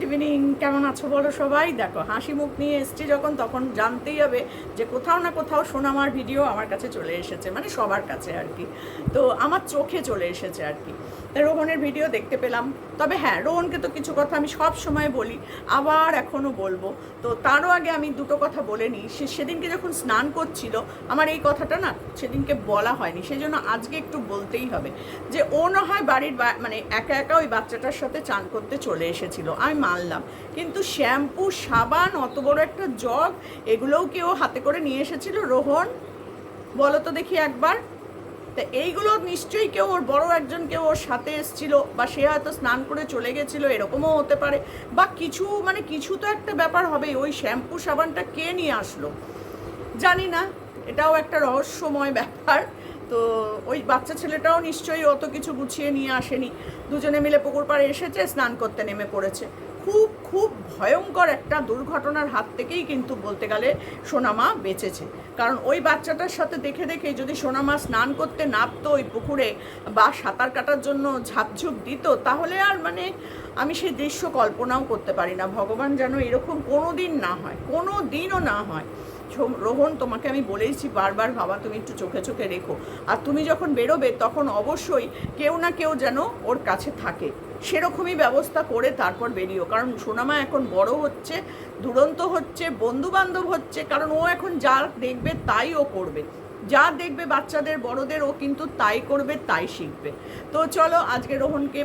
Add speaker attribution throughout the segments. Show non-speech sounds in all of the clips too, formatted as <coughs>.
Speaker 1: Good evening কেমন আছো বলো সবাই? দেখো, হাসি মুখ নিয়ে এসছি যখন, তখন জানতেই হবে যে কোথাও না কোথাও সোনামার ভিডিও আমার কাছে চলে এসেছে মানে সবার কাছে আর কি। তো আমার চোখে চলে এসেছে আর কি। তা রোহনের ভিডিও দেখতে পেলাম। তবে হ্যাঁ রোহনকে তো কিছু কথা আমি সব সময় বলি, আবার এখনও বলব। তো তারও আগে আমি দুটো কথা বলে নিই। সে সেদিনকে যখন স্নান করছিল, আমার এই কথাটা না সেদিনকে বলা হয়নি। সেই জন্য আজকে একটু বলতেই হবে যে, ও না হয় বাড়ির মানে একা একা ওই বাচ্চাটার সাথে চান করতে চলে এসেছিল। আমি মানলাম। কিন্তু শ্যাম্পু, সাবান, অত বড় একটা জগ, এগুলোও কেউ হাতে করে নিয়ে এসেছিল? রোহন, বলো তো দেখি একবার। তা এইগুলো নিশ্চয়ই কেউ ওর বড় একজন কেউ ওর সাথে এসছিল বা সে হয়তো স্নান করে চলে গেছিল, এরকমও হতে পারে। বা কিছু মানে কিছু তো একটা ব্যাপার হবে ওই শ্যাম্পু সাবানটা কে নিয়ে আসলো? জানি না, এটাও একটা রহস্যময় ব্যাপার। তো ওই বাচ্চা ছেলেটাও নিশ্চয়ই অত কিছু গুছিয়ে নিয়ে আসেনি। দুজনে মিলে পুকুর পাড়ে এসেছে, স্নান করতে নেমে পড়েছে। খুব খুব ভয়ঙ্কর একটা দুর্ঘটনার হাত থেকেই কিন্তু বলতে গেলে সোনামা বেঁচেছে। কারণ ওই বাচ্চাটার সাথে দেখে দেখে যদি সোনামা স্নান করতে নামতো ওই পুকুরে বা সাঁতার কাটার জন্য ঝাপঝুপ দিত, তাহলে আর মানে আমি সেই দৃশ্য কল্পনাও করতে পারি না। ভগবান যেন এরকম কোনো দিন না হয় কোনো দিনও না হয়। রোহন, তোমাকে আমি বলেইছি বারবার, বাবা, তুমি একটু চোখে চোখে রেখো। আর তুমি যখন বেরোবে, তখন অবশ্যই কেউ না কেউ যেন ওর কাছে থাকে। সেরকমই ব্যবস্থা করে তারপর বেরিও কারণ সোনামা এখন বড় হচ্ছে, দুরন্ত হচ্ছে বন্ধু বান্ধব হচ্ছে, কারণ ও এখন যা দেখবে তাই ও করবে। যা দেখবে বাচ্চাদের, বড়দের, ও কিন্তু তাই করবে, তাই শিখবে। তো চলো, আজকে রোহনকে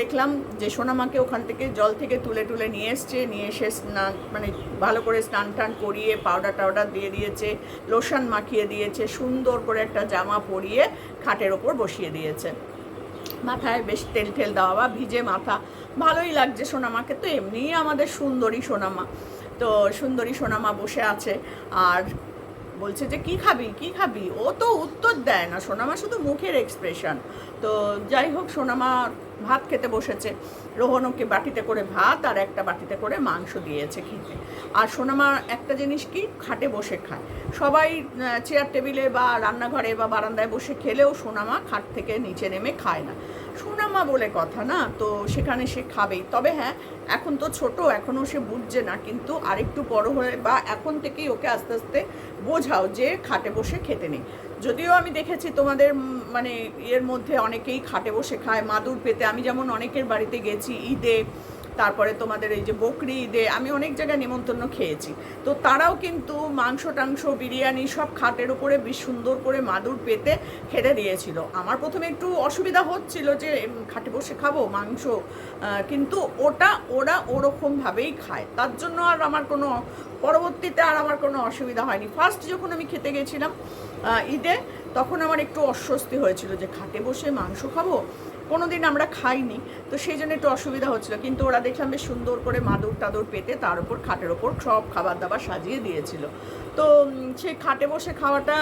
Speaker 1: দেখলাম যে সোনামাকে ওখান থেকে জল থেকে তুলে তুলে নিয়ে এসছে, নিয়ে এসে স্নান মানে ভালো করে স্নান টান করিয়ে পাউডার টাউডার দিয়ে দিয়েছে লোশন মাখিয়ে দিয়েছে, সুন্দর করে একটা জামা পরিয়ে খাটের ওপর বসিয়ে দিয়েছে। মাথায় বেশ তেল টেল দেওয়া বা ভিজে মাথা, ভালোই লাগছে সোনামাকে। তো এমনিই আমাদের সুন্দরী সোনামা। তো সুন্দরী সোনামা বসে আছে আর বলছে যে, কি খাবি? কি খাবি? ও তো উত্তর দেয় না। সোনামা শুধু মুখের এক্সপ্রেশন তো যাই হোক, সোনামা ভাত খেতে বসেছে। রোহন ওকে বাটিতে করে ভাত আর একটা বাটিতে করে মাংস দিয়েছে খেতে। আর সোনামা একটা জিনিস কি? খাটে বসে খায়। সবাই চেয়ার টেবিলে বা রান্নাঘরে বা বারান্দায় বসে খেলেও সোনামা খাট থেকে নিচে নেমে খায় না। সোনামা বলে কথা না, তো সেখানে সে খাবেই। তবে হ্যাঁ এখন তো ছোট এখনও সে বুঝছে না, কিন্তু আরেকটু বড় হয়ে বা এখন থেকেই ওকে আস্তে আস্তে বোঝাও যে খাটে বসে খেতে নেই। যদিও আমি দেখেছি তোমাদের মানে এর মধ্যে অনেকেই খাটে বসে খায়। মাদুর পেতে। আমি যেমন অনেকের বাড়িতে গেছি ঈদে তারপরে তোমাদের এই যে বকরি ঈদে আমি অনেক জায়গায় নেমন্তন্ন খেয়েছি। তো তারাও কিন্তু মাংস, টাংস, বিরিয়ানি সব খাটের উপরে বেশ সুন্দর করে মাদুর পেতে খেতে দিয়েছিল। আমার প্রথমে একটু অসুবিধা হচ্ছিল যে খাটে বসে খাব মাংস কিন্তু ওটা ওরা ওরকমভাবেই খায়। তার জন্য আর আমার কোনো, পরবর্তীতে আর আমার কোনো অসুবিধা হয়নি। ফার্স্ট যখন আমি খেতে গেছিলাম ঈদে তখন আমার একটু অস্বস্তি হয়েছিল যে খাটে বসে মাংস খাব কোনো দিন আমরা খাইনি। তো সেই জন্য একটু অসুবিধা হচ্ছিল। কিন্তু ওরা দেখলাম বেশ সুন্দর করে মাদুর টাদুর পেতে তার উপর খাটের ওপর সব খাবার দাবার সাজিয়ে দিয়েছিল। তো সেই খাটে বসে খাওয়াটা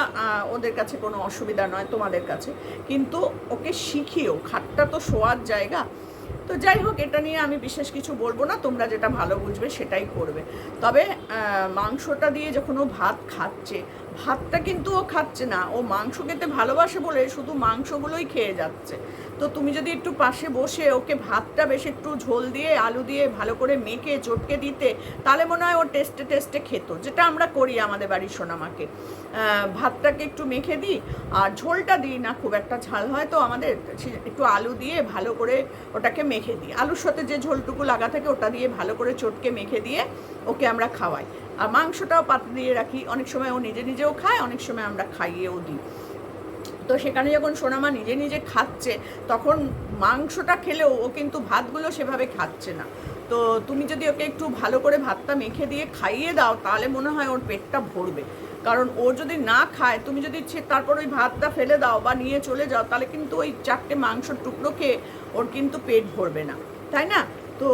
Speaker 1: ওদের কাছে কোনো অসুবিধা নয়, তোমাদের কাছে। কিন্তু ওকে শিখিও খাটটা তো শোয়ার জায়গা তো যাই হোক, এটা নিয়ে আমি বিশেষ কিছু বলব না, তোমরা যেটা ভালো বুঝবে সেটাই করবে। তবে মাংসটা দিয়ে যখন ও ভাত খাচ্ছে, ভাতটা কিন্তু ও খাচ্ছে না, ও মাংস খেতে ভালোবাসে বলে শুধু মাংসগুলোই খেয়ে যাচ্ছে। তো তুমি যদি একটু পাশে বসে ওকে ভাতটা বেশ একটু ঝোল দিয়ে, আলু দিয়ে ভালো করে মেখে, চটকে দিতে, তাহলে মনে হয় ও টেস্টে টেস্টে খেত। যেটা আমরা করি আমাদের বাড়ির সোনামাকে। ভাতটাকে একটু মেখে দিই, আর ঝোলটা দিই না, খুব একটা ঝাল হয় তো আমাদের একটু আলু দিয়ে ভালো করে ওটাকে মেখে দিই। আলুর সাথে যে ঝোলটুকু লাগা থাকে ওটা দিয়ে ভালো করে চটকে মেখে দিয়ে ওকে আমরা খাওয়াই। আর মাংসটাও পাতে দিয়ে রাখি। অনেক সময় ও নিজে নিজেও খায়, অনেক সময় আমরা খাইয়েও দিই। তো সেখানে যখন সোনামা নিজে নিজে খাচ্ছে, তখন মাংসটা খেলেও ও কিন্তু ভাতগুলো সেভাবে খাচ্ছে না। তো তুমি যদি ওকে একটু ভালো করে ভাতটা মেখে দিয়ে খাইয়ে দাও, তাহলে মনে হয় ওর পেটটা ভরবে। কারণ ও যদি না খায়, তুমি যদি তারপর ওই ভাতটা ফেলে দাও বা নিয়ে চলে যাও, তাহলে কিন্তু ওই চারটে মাংসর টুকরো খেয়ে ওর কিন্তু পেট ভরবে না। তাই না? তো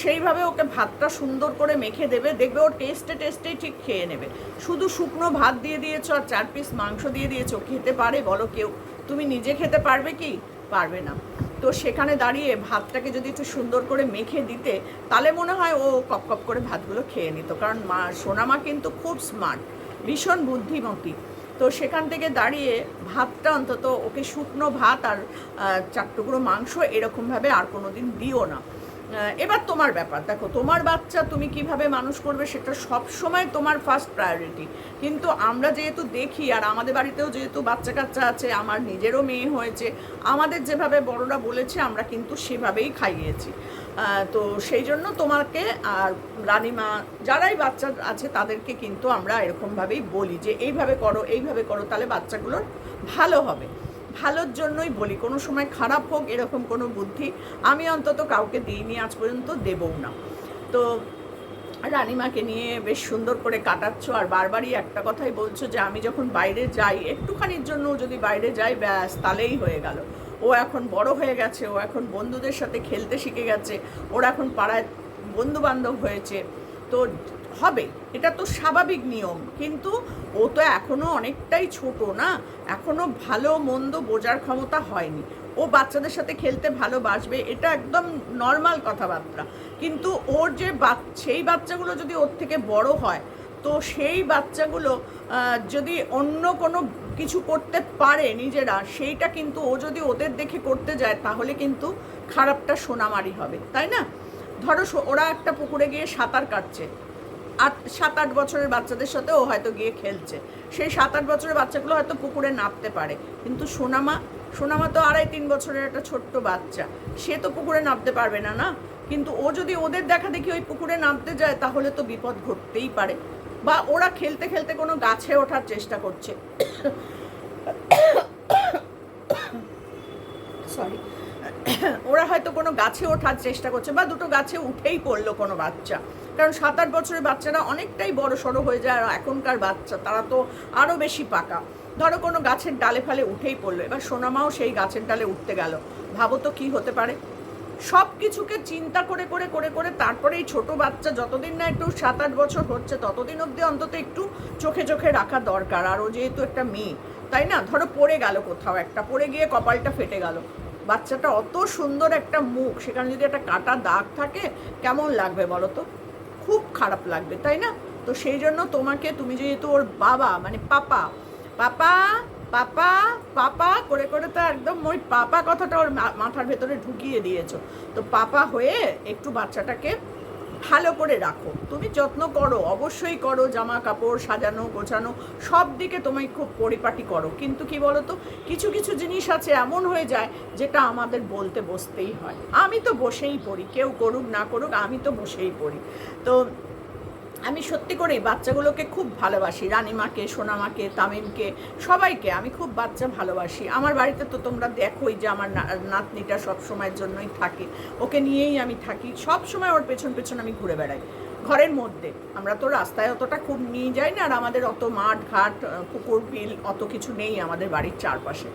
Speaker 1: সেইভাবে ওকে ভাতটা সুন্দর করে মেখে দেবে, দেখবে ও টেস্টে টেস্টেই ঠিক খেয়ে নেবে। শুধু শুকনো ভাত দিয়ে দিয়েছ আর চার পিস মাংস দিয়ে দিয়েছ খেতে পারে? বলো কেউ। তুমি নিজে খেতে পারবে কি? পারবে না। তো সেখানে দাঁড়িয়ে ভাতটাকে যদি একটু সুন্দর করে মেখে দিতে, তাহলে মনে হয় ও কপ কপ করে ভাতগুলো খেয়ে নিত। কারণ মা, সোনামা কিন্তু খুব স্মার্ট ভীষণ বুদ্ধিমতী। তো সেখান থেকে দাঁড়িয়ে ভাতটা অন্তত ওকে শুকনো ভাত আর চার টুকরো মাংস এরকমভাবে আর কোনো দিন দিও না। এবার তোমার ব্যাপার। দেখো, তোমার বাচ্চা তুমি কীভাবে মানুষ করবে সেটা সব সময় তোমার ফার্স্ট প্রায়োরিটি কিন্তু আমরা যেহেতু দেখি, আর আমাদের বাড়িতেও যেহেতু বাচ্চা কাচ্চা আছে, আমার নিজেরও মেয়ে হয়েছে, আমাদের যেভাবে বড়রা বলেছে, আমরা কিন্তু সেভাবেই খাইয়েছি। তো সেই জন্য তোমাকে আর রানিমা, যারাই বাচ্চা আছে, তাদেরকে কিন্তু আমরা এরকমভাবেই বলি যে, এইভাবে করো এইভাবে করো, তাহলে বাচ্চাগুলোর ভালো হবে। ভালোর জন্যই বলি, কোনো সময় খারাপ হোক এরকম কোনো বুদ্ধি আমি অন্তত কাউকে দিইনি, আজ পর্যন্ত দেবও না। তো রানিমাকে নিয়ে বেশ সুন্দর করে কাটাচ্ছ আর বারবারই একটা কথাই বলছো যে আমি যখন বাইরে যাই, একটুখানির জন্য যদি বাইরে যাই, ব্যাস তাহলেই হয়ে গেল। ও এখন বড় হয়ে গেছে, ও এখন বন্ধুদের সাথে খেলতে শিখে গেছে, ওর এখন পাড়ায় বন্ধু বান্ধব হয়েছে। তো হবে, এটা তো স্বাভাবিক নিয়ম। কিন্তু ও তো এখনও অনেকটাই ছোট না? এখনও ভালো, মন্দ বোঝার ক্ষমতা হয়নি। ও বাচ্চাদের সাথে খেলতে ভালোবাসবে, এটা একদম নর্মাল কথাবার্তা। কিন্তু ওর যে সেই বাচ্চাগুলো যদি ওর থেকে বড় হয়, তো সেই বাচ্চাগুলো যদি অন্য কোনো কিছু করতে পারে নিজেরা, সেইটা কিন্তু ও যদি ওদের দেখে করতে যায়, তাহলে কিন্তু খারাপটা সোনামারি হবে, তাই না? ধরো ওরা একটা পুকুরে গিয়ে সাঁতার কাটছে। আট, সাত, আট বছরের বাচ্চাদের সাথে ও হয়তো গিয়ে খেলছে। সেই সাত, আট বছরের বাচ্চাগুলো হয়তো পুকুরে নামতে পারে। কিন্তু সোনামা সোনামা তো আড়াই, তিন বছরের একটা ছোট্ট বাচ্চা। সে তো পুকুরে নামতে পারবে না না? কিন্তু ও যদি ওদের দেখা দেখি ওই পুকুরে নামতে যায়, তাহলে তো বিপদ ঘটতেই পারে। বা ওরা খেলতে খেলতে কোনো গাছে ওঠার চেষ্টা করছে। <coughs> <coughs> সরি ওরা হয়তো কোনো গাছে ওঠার চেষ্টা করছে বা দুটো গাছে উঠেই পড়ল কোনো বাচ্চা। কারণ সাত আট বছরের বাচ্চারা অনেকটাই বড় সড়ো হয়ে যায় আর এখনকার বাচ্চা, তারা তো আরও বেশি পাকা। ধরো কোনো গাছের ডালে ফালে উঠেই পড়ল, এবার সোনামাও সেই গাছের ডালে উঠতে গেল। ভাবো তো কী হতে পারে? সব কিছুকে চিন্তা করে করে করে করে তারপরে এই ছোট বাচ্চা যতদিন না একটু সাত আট বছর হচ্ছে, ততদিন অবধি অন্তত একটু চোখে চোখে রাখা দরকার। আর ও যেহেতু একটা মেয়ে, তাই না? ধরো পড়ে গেল কোথাও একটা, পড়ে গিয়ে কপালটা ফেটে গেল। বাচ্চাটা অত সুন্দর একটা মুখ, সেখানে যদি একটা কাটা দাগ থাকে, কেমন লাগবে বলো তো? খুব খারাপ লাগবে, তাই না? তো সেই জন্য তোমাকে, তুমি যেহেতু ওর বাবা মানে পাপা পাপা পাপা পাপা করে করে তো একদম ওই পাপা কথাটা ওর মাথার ভেতরে ঢুকিয়ে দিয়েছ। তো পাপা হয়ে একটু বাচ্চাটাকে ভালো করে রাখো। তুমি যত্ন করো, অবশ্যই করো, জামা কাপড় সাজানো, গোছানো, সব দিকে তোমায় খুব পরিপাটি করো। কিন্তু কি বলো তো কিছু কিছু জিনিস আছে এমন হয়ে যায় যেটা আমাদের বলতে বসতেই হয়। আমি তো বসেই পড়ি, কেউ করুক না করুক, আমি তো বসেই পড়ি। তো আমি সত্যি করেই বাচ্চাগুলোকে খুব ভালোবাসি, রানিমাকে, সোনামাকে, তামিমকে, সবাইকে আমি খুব বাচ্চা ভালোবাসি। আমার বাড়িতে তো তোমরা দেখোই যে আমার নাতনিটা সব সময়ের জন্যই থাকে। ওকে নিয়েই আমি থাকি। সব সময় ওর পেছন পেছন আমি ঘুরে বেড়াই। ঘরের মধ্যে। আমরা তো রাস্তায় অতটা খুব নিয়ে যাই না, আর আমাদের অত মাঠ, ঘাট পুকুর, বিল অত কিছু নেই আমাদের বাড়ির চারপাশে।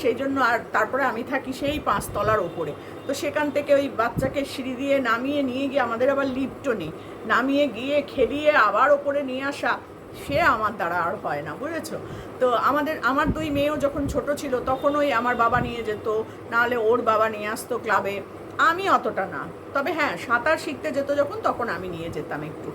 Speaker 1: সেই জন্য আর তারপরে আমি থাকি সেই পাঁচতলার ওপরে। তো সেখান থেকে ওই বাচ্চাকে সিঁড়ি দিয়ে নামিয়ে নিয়ে গিয়ে আমাদের আবার লিফটও নেই। নামিয়ে গিয়ে খেলিয়ে আবার ওপরে নিয়ে আসা, সে আমার দ্বারা আর হয় না, বুঝেছ? তো আমাদের, আমার দুই মেয়েও যখন ছোট ছিল তখন ওই আমার বাবা নিয়ে যেত, নাহলে ওর বাবা নিয়ে আসতো ক্লাবে। আমি অতটা না। তবে হ্যাঁ সাঁতার শিখতে যেত যখন, তখন আমি নিয়ে যেতাম একটু।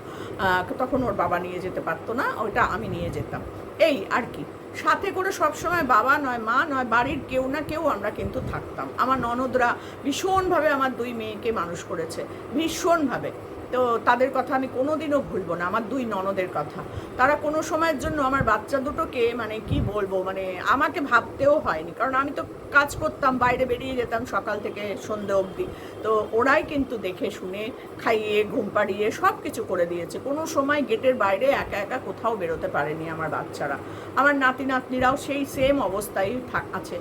Speaker 1: তখন ওর বাবা নিয়ে যেতে পারতো না, ওইটা আমি নিয়ে যেতাম। এই আর কি। সাথে করে সবসময় বাবা নয়, মা নয়, বাড়ির কেউ না কেউ আমরা কিন্তু থাকতাম। আমার ননদরা ভীষণভাবে আমার দুই মেয়েকে মানুষ করেছে, ভীষণভাবে। তো তাদের কথা আমি কোনোদিনও ভুলবো না, আমার দুই ননদের কথা। তারা কোনো সময়ের জন্য আমার বাচ্চা দুটোকে মানে কি বলব মানে আমাকে ভাবতেও হয়নি। কারণ আমি তো কাজ করতাম, বাইরে বেরিয়ে যেতাম সকাল থেকে সন্ধে অবধি। তো ওরাই কিন্তু দেখে শুনে, খাইয়ে, ঘুম পাড়িয়ে সব কিছু করে দিয়েছে। কোনো সময় গেটের বাইরে একা একা কোথাও বেরোতে পারেনি আমার বাচ্চারা। আমার নাতি নাতনিরাও সেই সেম অবস্থায় আছে।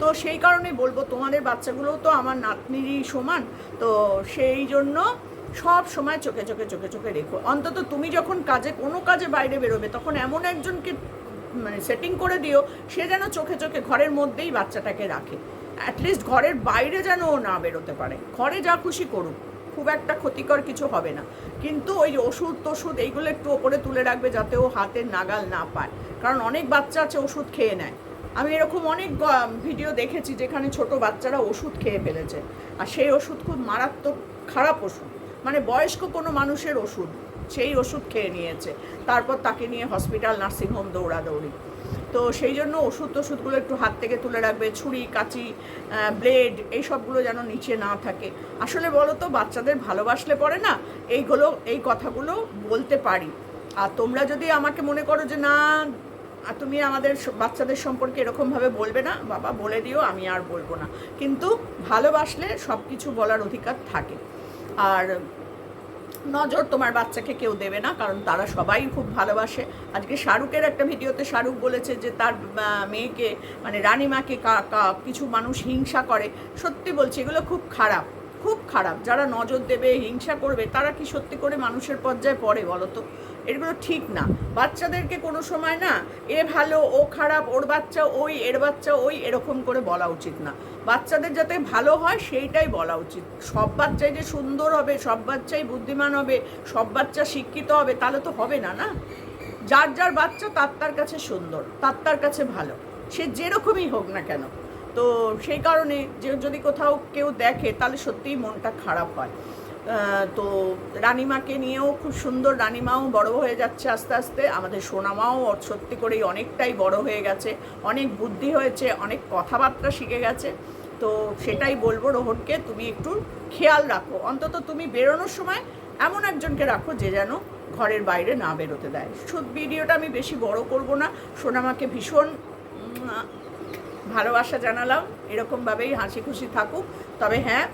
Speaker 1: তো সেই কারণেই বলব, তোমাদের বাচ্চাগুলোও তো আমার নাতনিরই সমান। তো সেই জন্য সব সময় চোখে চোখে চোখে চোখে রেখো। অন্তত তুমি যখন কাজে, কোনো কাজে বাইরে বেরোবে, তখন এমন একজনকে মানে সেটিং করে দিও, সে যেন চোখে চোখে ঘরের মধ্যেই বাচ্চাটাকে রাখে। অ্যাটলিস্ট ঘরের বাইরে যেন ও না বেরোতে পারে। ঘরে যা খুশি করুক, খুব একটা ক্ষতিকর কিছু হবে না। কিন্তু ওই ওষুধ টষুধ এইগুলো একটু ওপরে তুলে রাখবে যাতে ও হাতের নাগাল না পায়। কারণ অনেক বাচ্চা আছে ওষুধ খেয়ে নেয়। আমি এরকম অনেক ভিডিও দেখেছি যেখানে ছোট বাচ্চারা ওষুধ খেয়ে ফেলেছে। আর সেই ওষুধ খুব মারাত্মক খারাপ ওষুধ। মানে বয়স্ক কোনো মানুষের ওষুধ, সেই ওষুধ খেয়ে নিয়েছে। তারপর তাকে নিয়ে হসপিটাল নার্সিংহোম দৌড়াদৌড়ি। তো সেই জন্য ওষুধ টষুধগুলো একটু হাত থেকে তুলে রাখবে, ছুরি, কাঁচি ব্লেড এই সবগুলো যেন নিচে না থাকে। আসলে বলো তো বাচ্চাদের ভালোবাসলে পরে না? এইগুলো, এই কথাগুলো বলতে পারি। আর তোমরা যদি আমাকে মনে করো যে না তুমি আমাদের বাচ্চাদের সম্পর্কে এরকমভাবে বলবে না, বাবা বলে দিও, আমি আর বলব না। কিন্তু ভালোবাসলে সব কিছু বলার অধিকার থাকে। আর নজর তোমার বাচ্চাকে কেউ দেবে না, কারণ তারা সবাই খুব ভালোবাসে। আজকে শাহরুখের একটা ভিডিওতে শাহরুখ বলেছে যে তার মেয়েকে মানে রানিমাকে কিছু মানুষ হিংসা করে। সত্যি বলছি, এগুলো খুব খারাপ খুব খারাপ। যারা নজর দেবে, হিংসা করবে, তারা কি সত্যি করে মানুষের পর্যায়ে পড়ে বলো তো? এগুলো ঠিক না। বাচ্চাদেরকে কোনো সময় না, এ ভালো, ও খারাপ, ওর বাচ্চা ওই, এর বাচ্চা ওই, এরকম করে বলা উচিত না। বাচ্চাদের যাতে ভালো হয় সেইটাই বলা উচিত। সব বাচ্চাই যে সুন্দর হবে, সব বাচ্চাই বুদ্ধিমান হবে, সব বাচ্চা শিক্ষিত হবে, তাহলে তো হবে না না? যার যার বাচ্চা, তার তার কাছে সুন্দর, তার তার কাছে ভালো। সে যেরকমই হোক না কেন। তো সেই কারণে যে যদি কোথাও কেউ দেখে, তাহলে সত্যিই মনটা খারাপ হয়। তো রানিমাকে নিয়েও খুব সুন্দর, রানিমাও বড় হয়ে যাচ্ছে আস্তে আস্তে। আমাদের সোনামাও সত্যি করেই অনেকটাই বড় হয়ে গেছে। অনেক বুদ্ধি হয়েছে, অনেক কথাবার্তা শিখে গেছে। তো সেটাই বলব রোহনকে, তুমি একটু খেয়াল রাখো। অন্তত তুমি বেরোনোর সময় এমন একজনকে রাখো যে যেন ঘরের বাইরে না বেরোতে দেয়। ভিডিওটা আমি বেশি বড় করব না, সোনামাকে ভীষণ ভালোবাসা জানালাম, এরকমভাবেই হাসি খুশি থাকুক। তবে হ্যাঁ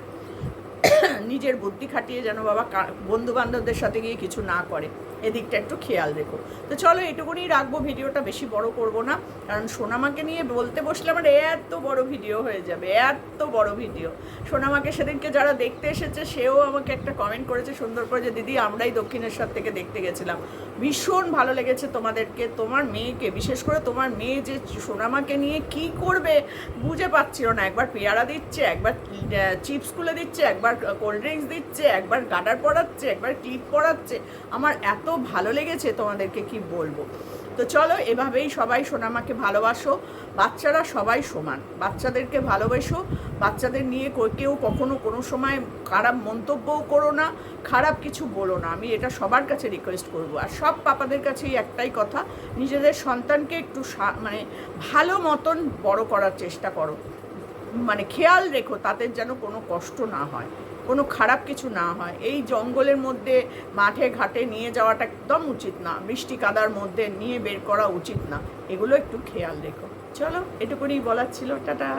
Speaker 1: নিজের বুদ্ধি খাটিয়ে যেন বাবা বন্ধু বান্ধবদের সাথে গিয়ে কিছু না করে। এদিকটা একটু খেয়াল রেখো। তো চলো এটুকুনি রাখব, ভিডিওটা বেশি বড় করব না। কারণ সোনামাকে নিয়ে বলতে বসলে আমার এত বড় ভিডিও হয়ে যাবে, এত বড় ভিডিও। সোনামাকে সেদিনকে যারা দেখতে এসেছে, সেও আমাকে একটা কমেন্ট করেছে সুন্দর করে যে, দিদি, আমরাই দক্ষিণেশ্বর থেকে দেখতে গেছিলাম। ভীষণ ভালো লেগেছে তোমাদেরকে, তোমার মেয়েকে, বিশেষ করে তোমার মেয়ে যে সোনামাকে নিয়ে কি করবে, বুঝে পাচ্ছিল না। একবার পেয়ারা দিচ্ছে, একবার চিপস খুলে দিচ্ছে, একবার কোল্ড ড্রিঙ্কস দিচ্ছে, একবার গাডার পড়াচ্ছে একবার ক্লিপ পড়াচ্ছে আমার এত ভালো লেগেছে তোমাদেরকে কি বলব। তো চলো, এভাবেই সবাই সোনামাকে ভালোবাসো, বাচ্চারা সবাই সমান। বাচ্চাদেরকে ভালোবেসো, বাচ্চাদের নিয়ে কেউ কখনো কোনো সময় খারাপ মন্তব্যও করো না, খারাপ কিছু বলো না। আমি এটা সবার কাছে রিকোয়েস্ট করব। আর সব পাপাদের কাছেই একটাই কথা, নিজেদের সন্তানকে একটু মানে ভালো মতন বড় করার চেষ্টা করো। মানে খেয়াল রেখো, তাদের যেন কোনো কষ্ট না হয়। কোনো খারাপ কিছু না হয়। এই জঙ্গলের মধ্যে মাঠে ঘাটে নিয়ে যাওয়াটা একদম উচিত না। বৃষ্টি কাদার মধ্যে নিয়ে বের করা উচিত না। এগুলো একটু খেয়াল রেখো। চলো এটুকুনি বলার ছিল। টাটা।